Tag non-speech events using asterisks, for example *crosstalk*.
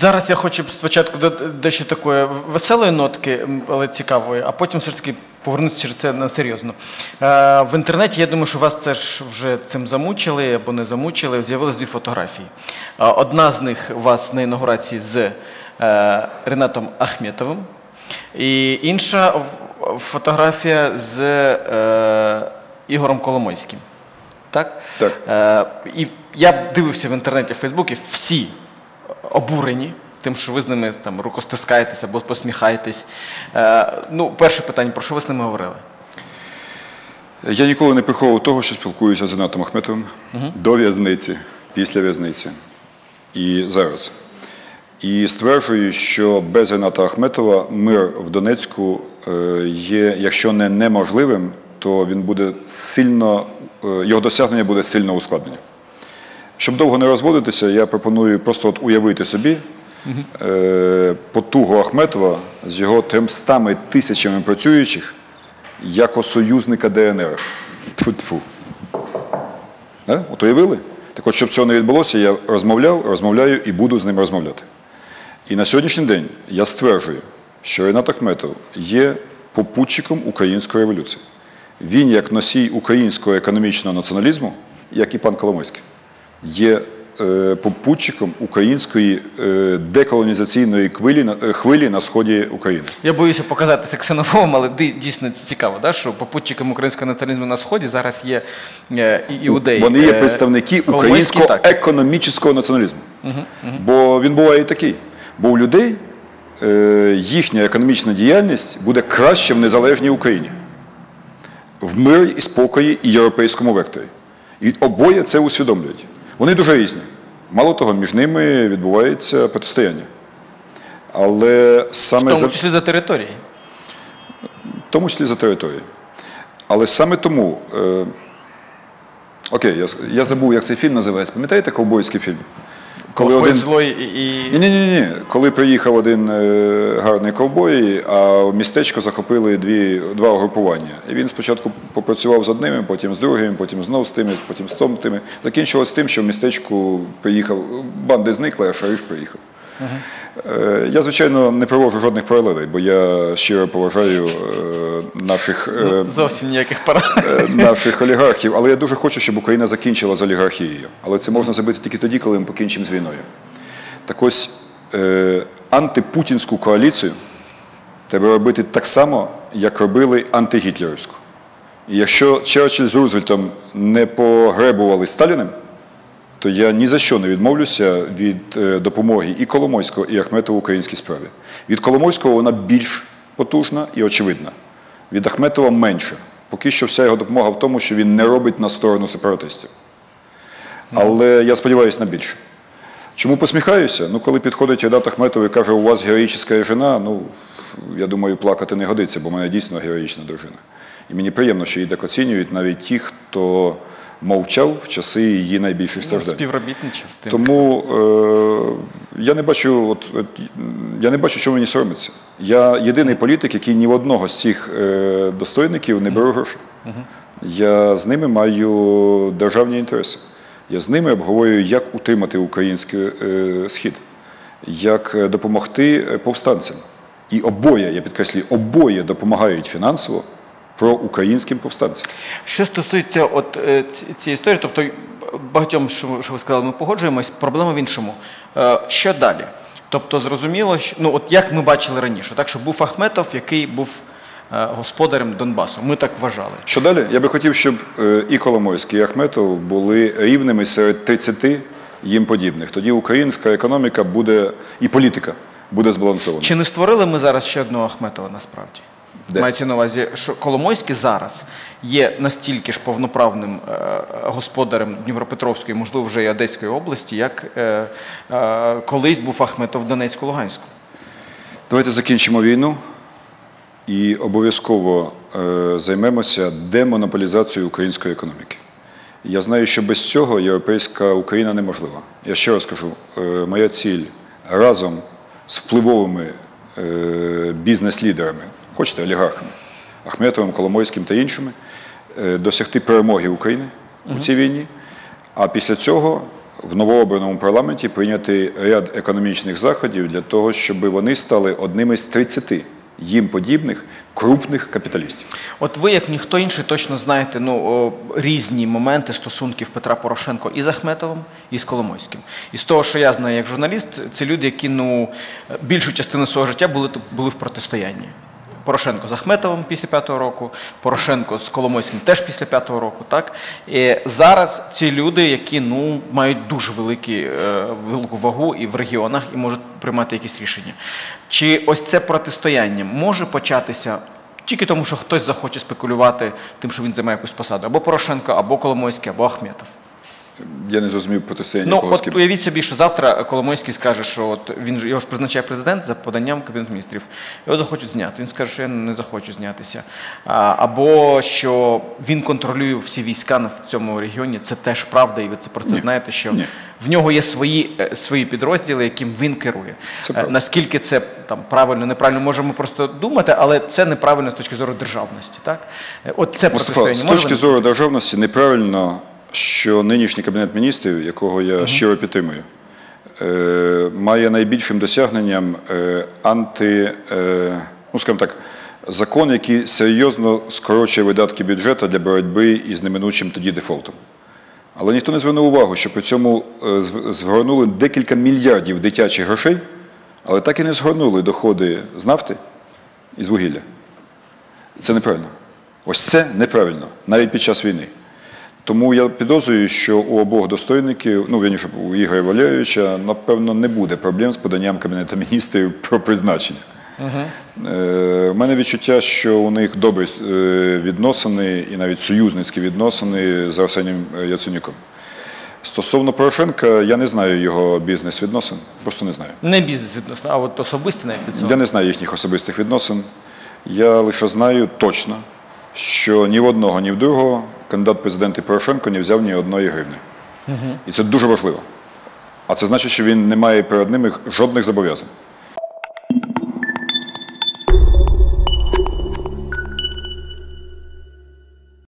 Зараз я хочу спочатку до дещо такої веселої нотки, але цікавої, а потім все ж таки повернутися через це на серйозно. Е, в інтернеті, я думаю, що вас це ж вже цим замучили або не замучили. З'явились дві фотографії. Е, одна з них у вас на інаугурації з е, Ренатом Ахметовим, і інша фотографія з Ігорем Коломойським. Так? Так. І я дивився в інтернеті, в Фейсбуці, всі обурені тим, що ви з ними там рукостискаєтесь або посміхаєтесь. Е, ну, перше питання, про що ви з ними говорили? Я ніколи не приховував того, що спілкуюся з Ренатом Ахметовим до в'язниці, після в'язниці і зараз. І стверджую, що без Рената Ахметова мир в Донецьку е, є, якщо не неможливим, то він буде сильно, е, його досягнення буде сильно ускладнені. Щоб довго не розводитися, я пропоную просто от уявити собі е, потугу Ахметова з його 300 тисячами працюючих як союзника ДНР. Тьфу-тьфу. Да? От уявили? Так от, щоб цього не відбулося, я розмовляв, розмовляю і буду з ним розмовляти. І на сьогоднішній день я стверджую, що Ренат Ахметов є попутчиком української революції. Він, як носій українського економічного націоналізму, як і пан Коломойський, є е, попутчиком української е, деколонізаційної хвилі, на- е, хвилі на сході України. Я боюся показатися ксенофобом, але дійсно це цікаво, да? що попутчиком українського націоналізму на Сході зараз є іудеї. Вони є представники українського економічного націоналізму. Бо він буває і такий. Бо у людей їхня економічна діяльність буде краще в незалежній Україні. В мирі і спокої і європейському векторі. І обоє це усвідомлюють. Вони дуже різні. Мало того, між ними відбувається протистояння. Але саме В тому числі за території. в тому числі за території. Але саме тому. Е, окей, я, я забув, як цей фільм називається. Пам'ятаєте ковбойський фільм? Коли один... злой і. Ні, ні, ні, ні. Коли приїхав один е, гарний ковбой, а в містечко захопили дві, два угрупування. І він спочатку попрацював з одними, потім з другим, потім знов з тими, потім з том тими. Закінчилось тим, що в містечку приїхав, банди зникли, а шариф приїхав. Е, Я, звичайно, не проводжу жодних паралелей, бо я щиро поважаю е, наших, е, Зовсім ніяких е, наших олігархів, але я дуже хочу, щоб Україна закінчила з олігархією. Але це можна зробити тільки тоді, коли ми покінчимо з війною. Так ось е, антипутінську коаліцію треба робити так само, як робили антигітлерівську. І якщо Черчилль з Рузвельтом не погребували Сталіним, то я ні за що не відмовлюся від допомоги і Коломойського, і Ахметова в українській справі. Від Коломойського вона більш потужна і очевидна. Від Ахметова менше. Поки що вся його допомога в тому, що він не робить на сторону сепаратистів. Але я сподіваюся на більше. Чому посміхаюся? Ну, коли підходить Ядат Ахметов і каже, у вас героїчна жена, ну, я думаю, плакати не годиться, бо в мене дійсно героїчна дружина. І мені приємно, що її так оцінюють навіть ті, хто мовчав в часи її найбільших страждань. Співробітничав з тим. Тому е, я не бачу, от, от, я не бачу, чому мені соромиться. Я єдиний політик, який ні в одного з цих е, достойників не беру гроші. Я з ними маю державні інтереси. Я з ними обговорюю, як утримати український е, схід, як допомогти повстанцям. І обоє, я підкреслюю, обоє допомагають фінансово проукраїнським повстанцям. Що стосується от е, цієї історії, тобто багатьом, що, ви сказали, ми погоджуємось, проблема в іншому. Е, Що далі? Тобто зрозуміло, що ну от як ми бачили раніше, так що був Ахметов, який був е, господарем Донбасу. Ми так вважали. Що далі? Я би хотів, щоб і Коломойський, і Ахметов були рівними серед 30 їм подібних. Тоді українська економіка буде і політика буде збалансована. Чи не створили ми зараз ще одного Ахметова насправді? Де? Мається на увазі, що Коломойський зараз є настільки ж повноправним е, господарем Дніпропетровської, можливо, вже і Одеської області, як е, е, колись був Ахметов Донецьку-Луганську. Давайте закінчимо війну і обов'язково займемося демонополізацією української економіки. Я знаю, що без цього європейська Україна неможлива. Я ще раз кажу, моя ціль разом з впливовими бізнес-лідерами, хочете олігархами, Ахметовим, Коломойським та іншими, е, досягти перемоги України у цій війні. А після цього в новообраному парламенті прийняти ряд економічних заходів для того, щоб вони стали одними з 30 їм подібних крупних капіталістів. От ви, як ніхто інший, точно знаєте ну, різні моменти стосунків Петра Порошенко і з Ахметовим, і з Коломойським. І з того, що я знаю як журналіст, це люди, які ну, більшу частину свого життя були, були в протистоянні. Порошенко з Ахметовим після п'ятого року, Порошенко з Коломойським теж після п'ятого року. Так? І зараз ці люди, які ну, мають дуже великі, е, велику вагу і в регіонах, і можуть приймати якісь рішення. Чи ось це протистояння може початися тільки тому, що хтось захоче спекулювати тим, що він займає якусь посаду, або Порошенко, або Коломойський, або Ахметов? Я не зрозумів протистояння Ну, з от уявіть собі, що завтра Коломойський скаже, що от він його ж призначає президент за поданням Кабінету міністрів. Його захочуть зняти. Він скаже, що я не захочу знятися. А, або що він контролює всі війська в цьому регіоні. Це теж правда, і ви це про це Ні. знаєте, що Ні. в нього є свої, е, свої підрозділи, яким він керує. Це Е. Наскільки це там правильно, неправильно, можемо просто думати, але це неправильно з точки зору державності. Так? Е, От це Мустафа, з протистояння. може точки зору державності неправильно, що нинішній кабінет міністрів, якого я щиро підтримую, е, має найбільшим досягненням е, анти, е, ну скажімо так, закон, який серйозно скорочує видатки бюджету для боротьби із неминучим тоді дефолтом. Але ніхто не звернув увагу, що при цьому згорнули декілька мільярдів дитячих грошей, але так і не згорнули доходи з нафти і з вугілля. Це неправильно. Ось це неправильно, навіть під час війни. Тому я підозрюю, що у обох достойників, ну вірніше, у Ігоря Валерійовича, напевно, не буде проблем з поданням Кабінету міністрів *laughs* про призначення. Е, У мене відчуття, що у них добрі е, відносини і навіть союзницькі відносини з Арсенієм Яценюком. Стосовно Порошенка, я не знаю його бізнес-відносин, просто не знаю. Не бізнес відносно, а от особисті навіть від. Я не знаю їхніх особистих відносин. Я лише знаю точно, що ні в одного, ні в другого кандидат президенти Порошенко не взяв ні одної гривни. І це дуже важливо. А це значить, що він не має перед ними жодних зобов'язань.